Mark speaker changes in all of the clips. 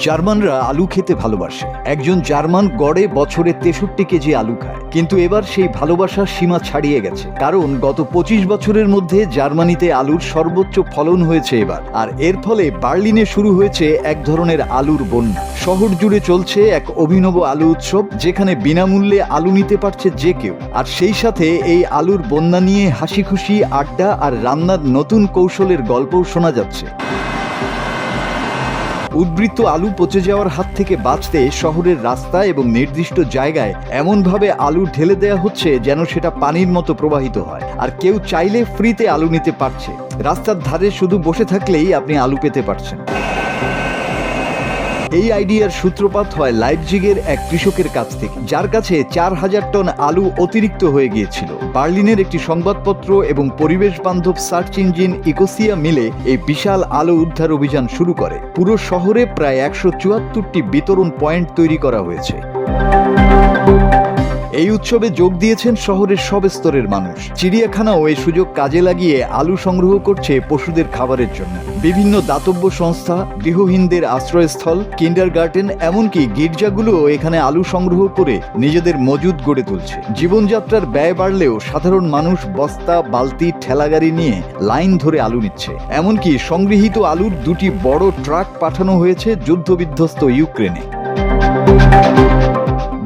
Speaker 1: জার্মানরা আলু খেতে ভালোবাসে। একজন জার্মান গড়ে বছরে তেষট্টি কেজি আলু খায়। কিন্তু এবার সেই ভালোবাসার সীমা ছাড়িয়ে গেছে। কারণ গত পঁচিশ বছরের মধ্যে জার্মানিতে আলুর সর্বোচ্চ ফলন হয়েছে এবার। আর এর ফলে বার্লিনে শুরু হয়েছে এক ধরনের আলুর বন্যা। শহর জুড়ে চলছে এক অভিনব আলু উৎসব, যেখানে বিনামূল্যে আলু নিতে পারছে যে কেউ। আর সেই সাথে এই আলুর বন্যা নিয়ে হাসি খুশি আড্ডা আর রান্নার নতুন কৌশলের গল্পও শোনা যাচ্ছে। উদ্বৃত্ত আলু পচে যাওয়ার হাত থেকে বাঁচতে শহরের রাস্তা এবং নির্দিষ্ট জায়গায় এমনভাবে আলু ঢেলে দেয়া হচ্ছে যেন সেটা পানির মতো প্রবাহিত হয়। আর কেউ চাইলে ফ্রিতে আলু নিতে পারছে। রাস্তার ধারে শুধু বসে থাকলেই আপনি আলু পেতে পারছেন। এই আইডিয়ার সূত্রপাত হয় লাইপজিগের এক কৃষকের কাছ থেকে, যার কাছে চার হাজার টন আলু অতিরিক্ত হয়ে গিয়েছিল। বার্লিনের একটি সংবাদপত্র এবং পরিবেশ বান্ধব সার্চ ইঞ্জিন ইকোসিয়া মিলে এই বিশাল আলু উদ্ধার অভিযান শুরু করে। পুরো শহরে প্রায় একশো চুয়াত্তরটি বিতরণ পয়েন্ট তৈরি করা হয়েছে। এই উৎসবে যোগ দিয়েছেন শহরের সব স্তরের মানুষ। চিড়িয়াখানাও এই সুযোগ কাজে লাগিয়ে আলু সংগ্রহ করছে পশুদের খাবারের জন্য। বিভিন্ন দাতব্য সংস্থা, গৃহহীনদের আশ্রয়স্থল কিন্ডার গার্ডেন এমনকি গির্জাগুলোও এখানে আলু সংগ্রহ করে নিজেদের মজুদ গড়ে তুলছে। জীবনযাত্রার ব্যয় বাড়লেও সাধারণ মানুষ বস্তা, বালতি, ঠেলাগাড়ি নিয়ে লাইন ধরে আলু নিচ্ছে। এমনকি সংগৃহীত আলুর দুটি বড় ট্রাক পাঠানো হয়েছে যুদ্ধবিধ্বস্ত ইউক্রেনে।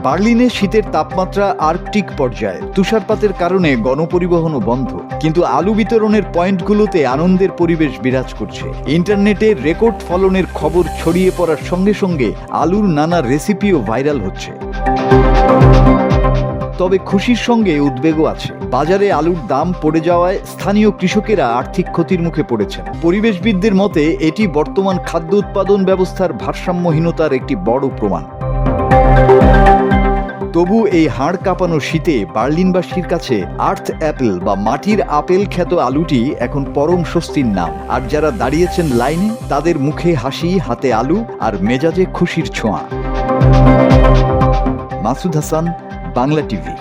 Speaker 1: বার্লিনে শীতের তাপমাত্রা আর্কটিক পর্যায়ে। তুষারপাতের কারণে গণপরিবহনও বন্ধ। কিন্তু আলু বিতরণের পয়েন্টগুলোতে আনন্দের পরিবেশ বিরাজ করছে। ইন্টারনেটে রেকর্ড ফলনের খবর ছড়িয়ে পড়ার সঙ্গে সঙ্গে আলুর নানা রেসিপিও ভাইরাল হচ্ছে। তবে খুশির সঙ্গে উদ্বেগও আছে। বাজারে আলুর দাম পড়ে যাওয়ায় স্থানীয় কৃষকেরা আর্থিক ক্ষতির মুখে পড়েছেন। পরিবেশবিদদের মতে, এটি বর্তমান খাদ্য উৎপাদন ব্যবস্থার ভারসাম্যহীনতার একটি বড় প্রমাণ। তবু এই হাড় কাঁপানো শীতে বার্লিনবাসীর কাছে আর্থ অ্যাপেল বা মাটির আপেল খ্যাত আলুটি এখন পরম স্বস্তির নাম। আর যারা দাঁড়িয়েছেন লাইনে, তাদের মুখে হাসি, হাতে আলু আর মেজাজে খুশির ছোঁয়া। মাসুদ হাসান, বাংলা টিভি।